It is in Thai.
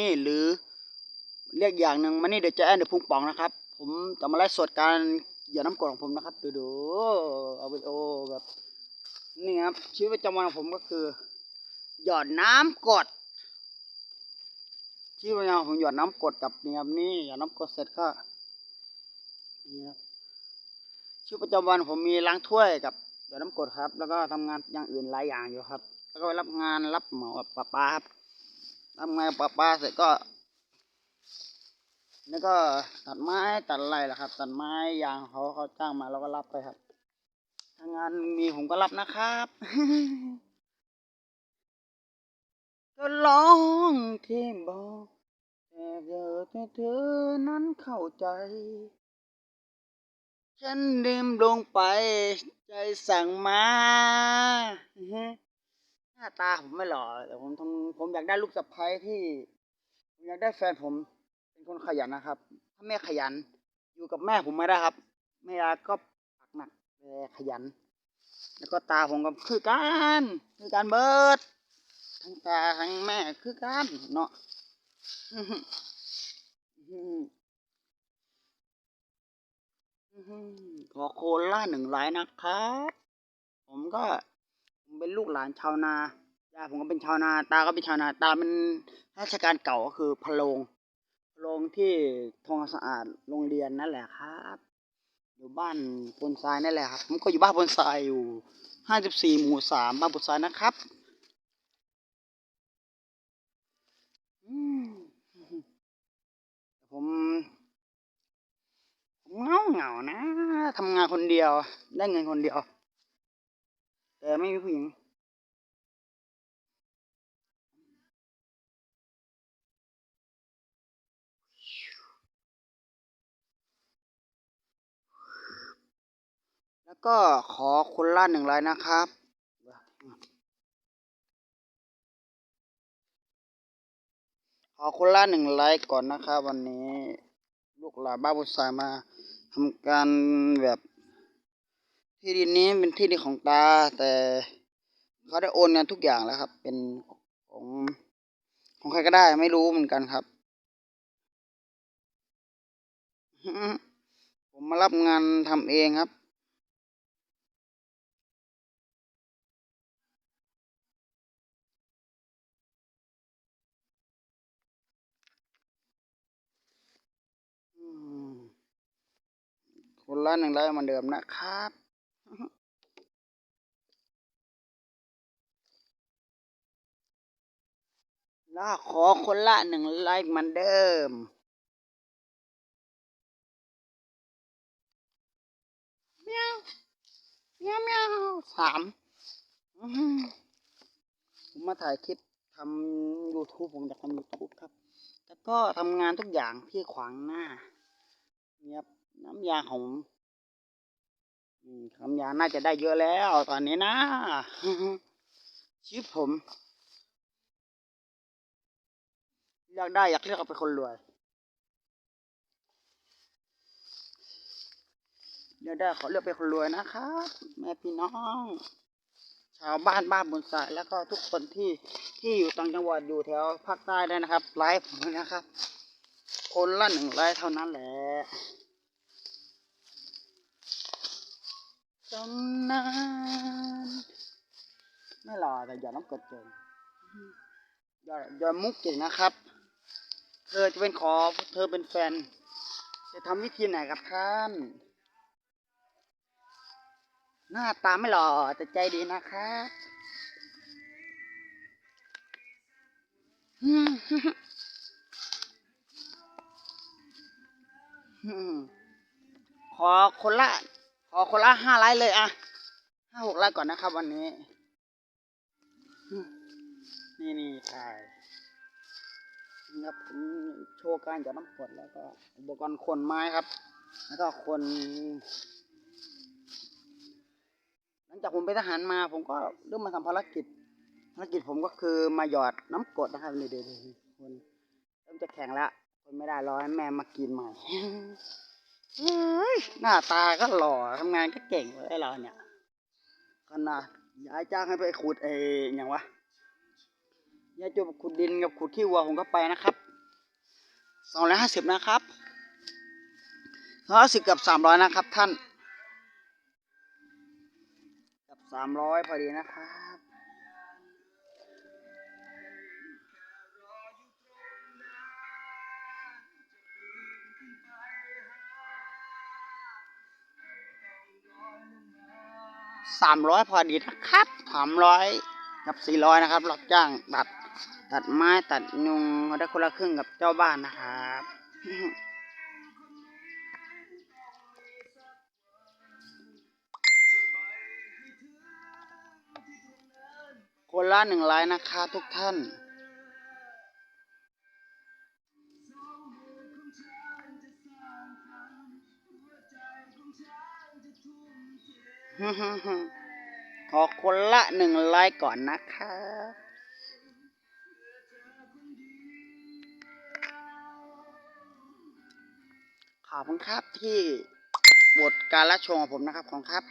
นี่หรือเรียกอย่างหนึ่งมันนี่เดี๋ยวจะแอนเดอร์พุงป่องนะครับ ผมจะมาไลฟ์สดการหยอดน้ำกรดของผมนะครับ ดูดูเอาวิดีโอแบบนี่ครับชีวิตประจำวันของผมก็คือ หยอดน้ำกดชีวิตประจำวันของผมหยอดน้ำกดกับนี่ครับนี่หยอดน้ำกดเสร็จก็นี่ครับชีวิตประจำวันผมมีล้างถ้วยกับหยอดน้ำกดครับ แล้วก็ทำงานอย่างอื่นหลายอย่างอยู่ครับ แล้วก็รับงานรับเหมากับป้าป้าครับ ทำไงป้าป้าเสร็จก็แล้วก็ตัดไม้ตัดอะไรล่ะครับ ตัดไม้ยางเขาเขาจ้างมาเราก็รับไปครับถ้างานมีผมก็รับนะครับก็ร้องที่บอกแต่เธอแต่เธอนั้นเข้าใจ ฉันดื่มลงไปใจสั่งมา หน้าตาผมไม่หล่อแต่ผมผมอยากได้ลูกสะใภ้ที่ผมอยากได้แฟนผมเป็นคนขยันนะครับ ถ้าแม่ขยัน อยู่กับแม่ผมไม่ได้ครับ แม่ยาก็ปักหนักแต่ขยัน แล้วก็ตาผมก็คือกันคือการเบิดทั้งตาทั้งแม่คือกันเนาะขอโคล่าหนึ่งไลน์นะครับ ผมก็ ผมเป็นลูกหลานชาวนายาผมก็เป็นชาวนา ตาก็เป็นชาวนาตาเป็นราชการเก่าก็คือพะโลงโรงที่ทองสะอาดโรงเรียนนั่นแหละครับ อยู่บ้านพนทรายนั่นแหละครับ ผมก็อยู่บ้านพนทรายอยู่ห้าสิบสี่หมู่สามบ้านพนทรายนะครับผมผมเงาเงานะทำงานคนเดียว ได้เงินคนเดียว ไม่มีผู้หญิง แล้วก็ขอคนละหนึ่งไลน์นะครับขอคนละหนึ่งไลค์ก่อนนะครับ วันนี้ ลูกหลานบ้าบุษายมาทำการแบบ ที่ดินนี้เป็นที่ดินของตา แต่เขาได้โอนงานทุกอย่างแล้วครับ เป็นของของใครก็ได้ไม่รู้เหมือนกันครับ ผมมารับงานทำเองครับคนละหนึ่งไลค์เหมือนเดิมนะครับ แล้วขอคนละหนึ่งไลค์เหมือนเดิม เมียวเมียวเมียวสามผมมาถ่ายคลิปทำ YouTube ผมอยากทำ YouTube ครับ แล้วก็ทำงานทุกอย่างที่ขวางหน้าเนี่ยครับน้ำยาของ อืมน้ำยาน่าจะได้เยอะแล้วตอนนี้นะชีวิตผมอยากได้อยากเรียกเอาเป็นคนรวยอยากได้ขอเลือกเป็นคนรวยนะครับแม่พี่น้อง ชาวบ้านบ้านบนสายแล้วก็ทุกคนที่ที่อยู่ต่างจังหวัดอยู่แถวภาคใต้ได้นะครับ ไลฟ์ผมนะครับ คนละหนึ่งไลฟ์เท่านั้นแหละำนานไม่หล่อแต่อย่าน้ำกดเก่งอย่าอย่ามุกเก่งนะครับ เธอจะเป็นขอเธอเป็นแฟน จะทำวิธีไหนกับท่าน หน้าตาไม่หล่อแต่ใจดีนะครับ เลยอะห้าหกไลค์ก่อนนะครับ วันนี้ นี่นี่ใช่นี่ครับผมโชว์การหยอดน้ำกรดแล้วก็อุปกรณ์คนไม้ครับ แล้วก็คน หลังจากผมไปนทหารมาผมก็เริ่มมาทำภารกิจ ภารกิจผมก็คือมาหยอดน้ำกรดนะครับนี่เดี๋ยวๆคนเริ่มจะแข็งแล้วคนไม่ได้รอให้แม่มากินใหม่ หน้าตาก็หล่อทำงานก็เก่งเลยเราเนี่ยขนาดยายจ้างให้ไปขุดเอออย่างวะยายจะขุดดินกับขุดขี้วัวผมก็ไปนะครับสองร้อยห้าสิบนะครับสองร้อยสิบกับสามร้อยนะครับท่าน กับสามร้อยพอดีนะครับ สามร้อยพอดีนะครับสามร้อยกับสี่ร้อยนะครับรับจ้างตัดตัดไม้ตัดยุงได้คนละครึ่งกับเจ้าบ้านนะครับคนละหนึ่งไลน์นะคะทุกท่าน ขอคนละหนึ่งไลค์ก่อนนะคะขอบคุณครับที่บทการละชมของผมนะครับ ของครับ